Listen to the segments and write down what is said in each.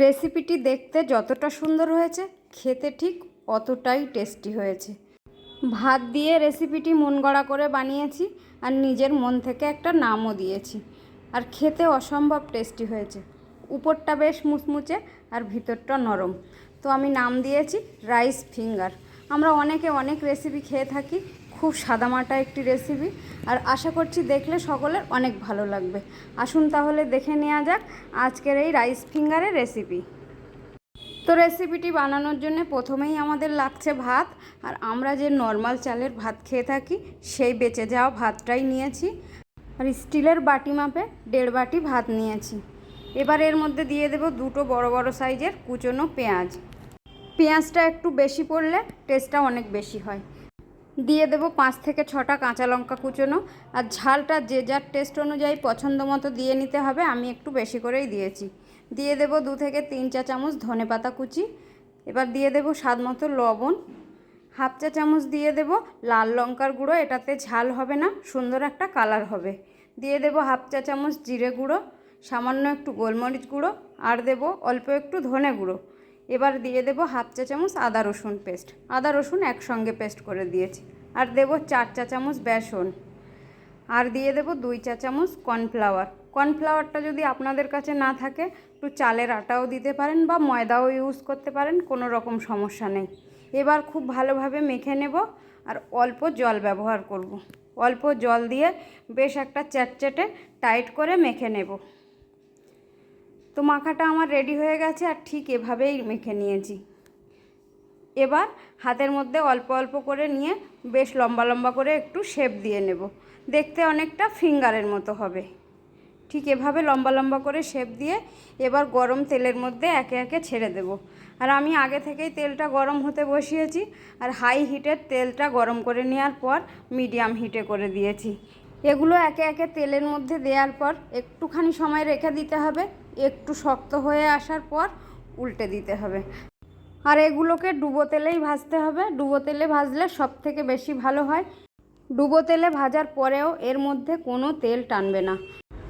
রেসিপিটি দেখতে যতটা সুন্দর হয়েছে, খেতে ঠিক অতটাই টেস্টি হয়েছে। ভাত দিয়ে রেসিপিটি মন গড়া করে বানিয়েছি আর নিজের মন থেকে একটা নামও দিয়েছি। আর খেতে অসম্ভব টেস্টি হয়েছে। উপরটা বেশ মুচমুচে আর ভিতরটা নরম। তো আমি নাম দিয়েছি রাইস ফিঙ্গার। আমরা অনেকে অনেক রেসিপি খেয়ে থাকি, খুব সাদামাটা একটি রেসিপি আর আশা করছি দেখলে সকলের অনেক ভালো লাগবে। আসুন তাহলে দেখে নেওয়া যাক আজকের এই রাইস ফিঙ্গারের রেসিপি তো রেসিপিটি বানানোর জন্য প্রথমেই আমাদের লাগছে ভাত, আর আমরা যে নর্মাল চালের ভাত খেয়ে থাকি, সেই বেঁচে যাওয়া ভাতটাই নিয়েছি। আর স্টিলের বাটি মাপে দেড় বাটি ভাত নিয়েছি। এবার এর মধ্যে দিয়ে দেব দুটো বড় বড় সাইজের কুচনো পেঁয়াজ। পেঁয়াজটা একটু বেশি পড়লে টেস্টটা অনেক বেশি হয়। দিয়ে দেবো পাঁচ থেকে ছটা কাঁচা লঙ্কা কুচোনো। আর ঝালটা যে যার টেস্ট অনুযায়ী পছন্দ মতো দিয়ে নিতে হবে, আমি একটু বেশি করেই দিয়েছি। দিয়ে দেবো দু থেকে তিন চা চামচ ধনে পাতা কুচি। এবার দিয়ে দেবো স্বাদ মতো লবণ। হাফ চা চামচ দিয়ে দেব লাল লঙ্কার গুঁড়ো, এটাতে ঝাল হবে না, সুন্দর একটা কালার হবে। দিয়ে দেবো হাফ চা চামচ জিরে গুঁড়ো, সামান্য একটু গোলমরিচ গুঁড়ো, আর দেবো অল্প একটু ধনে গুঁড়ো। এবার দিয়ে দেবো হাফ চা চামচ আদা রসুন পেস্ট। আদা রসুন একসঙ্গে পেস্ট করে দিয়েছি। আর দেবো চার চা চামচ বেসন। আর দিয়ে দেবো দুই চা চামচ কর্নফ্লাওয়ার। কর্নফ্লাওয়ারটা যদি আপনাদের কাছে না থাকে, একটু চালের আটাও দিতে পারেন বা ময়দাও ইউজ করতে পারেন, কোনো রকম সমস্যা নেই। এবার খুব ভালোভাবে মেখে নেব আর অল্প জল ব্যবহার করব। অল্প জল দিয়ে বেশ একটা চ্যাটচ্যাটে টাইট করে মেখে নেব। তো মাখাটা আমার রেডি হয়ে গেছে আর ঠিক এভাবেই মেখে নিয়েছি। এবার হাতের মধ্যে অল্প অল্প করে নিয়ে বেশ লম্বা লম্বা করে একটু শেপ দিয়ে নেব। দেখতে অনেকটা ফিঙ্গারের মতো হবে। ঠিক এভাবে লম্বা লম্বা করে শেপ দিয়ে এবার গরম তেলের মধ্যে একে একে ছেড়ে দেব। আর আমি আগে থেকেই তেলটা গরম হতে বসিয়েছি আর হাই হিটের তেলটা গরম করে নেওয়ার পর মিডিয়াম হিটে করে দিয়েছি। এগুলো একে একে তেলের মধ্যে দেওয়ার পর একটুখানি সময় রেখে দিতে হবে। একটু শক্ত হয়ে আসার পর উল্টে দিতে হবে। আর এগুলোকে ডুবো তেলেই ভাজতে হবে। ডুবো তেলে ভাজলে সব থেকে বেশি ভালো হয়। ডুবো তেলে ভাজার পরেও এর মধ্যে কোনো তেল টানবে না।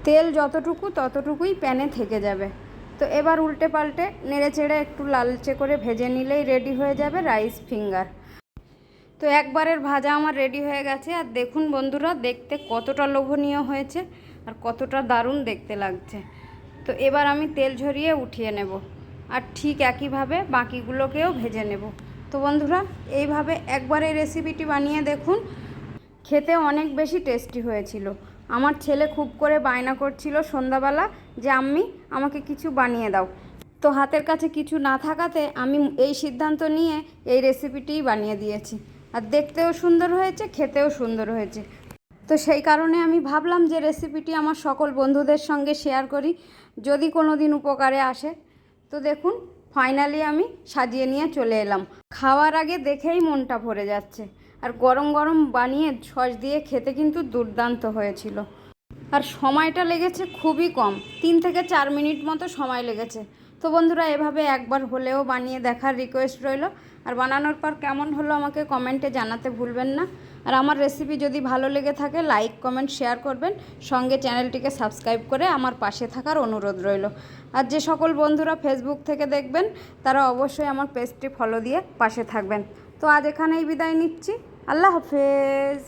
তেল যতটুকু ততটুকুই প্যানে থেকে যাবে। তো এবার উল্টে পাল্টে নেড়ে চেড়ে একটু লালচে করে ভেজে নিলেই রেডি হয়ে যাবে রাইস ফিঙ্গার। তো একবারের ভাজা আমার রেডি হয়ে গেছে। আর দেখুন বন্ধুরা, দেখতে কতটা লোভনীয় হয়েছে আর কতটা দারুণ দেখতে লাগছে। তো এবার আমি তেল ঝরিয়ে উঠিয়ে নেব আর ঠিক একইভাবে বাকিগুলোকেও ভেজে নেব। তো বন্ধুরা, এইভাবে একবার এই রেসিপিটি বানিয়ে দেখুন। খেতে অনেক বেশি টেস্টি হয়েছিল। আমার ছেলে খুব করে বায়না করছিল সন্ধ্যাবেলা যে, আম্মি, আমাকে কিছু বানিয়ে দাও। তো হাতের কাছে কিছু না থাকাতে আমি এই সিদ্ধান্ত নিয়ে এই রেসিপিটিই বানিয়ে দিয়েছি। আর দেখতেও সুন্দর হয়েছে, খেতেও সুন্দর হয়েছে। তো সেই কারণে আমি ভাবলাম যে রেসিপিটি আমার সকল বন্ধুদের সঙ্গে শেয়ার করি, যদি কোনো দিন উপকারে আসে। তো দেখুন ফাইনালি আমি সাজিয়ে নিয়ে চলে এলাম। খাওয়ার আগে দেখেই মনটা ভরে যাচ্ছে। আর গরম গরম বানিয়ে সস দিয়ে খেতে কিন্তু দুর্দান্ত হয়েছিল। আর সময়টা লেগেছে খুবই কম, তিন থেকে চার মিনিট মতো সময় লেগেছে। তো বন্ধুরা, এভাবে একবার হলেও বানিয়ে দেখার রিকোয়েস্ট রইল। আর বানানোর পর কেমন হলো আমাকে কমেন্টে জানাতে ভুলবেন না। আর আমার রেসিপি যদি ভালো লেগে থাকে লাইক কমেন্ট শেয়ার করবেন। সঙ্গে চ্যানেলটিকে সাবস্ক্রাইব করে আমার পাশে থাকার অনুরোধ রইল। আর যে সকল বন্ধুরা ফেসবুক থেকে দেখবেন, তারা অবশ্যই আমার পেজটি ফলো দিয়ে পাশে থাকবেন। তো আজ এখানেই বিদায় নিচ্ছি। আল্লাহ হাফেজ।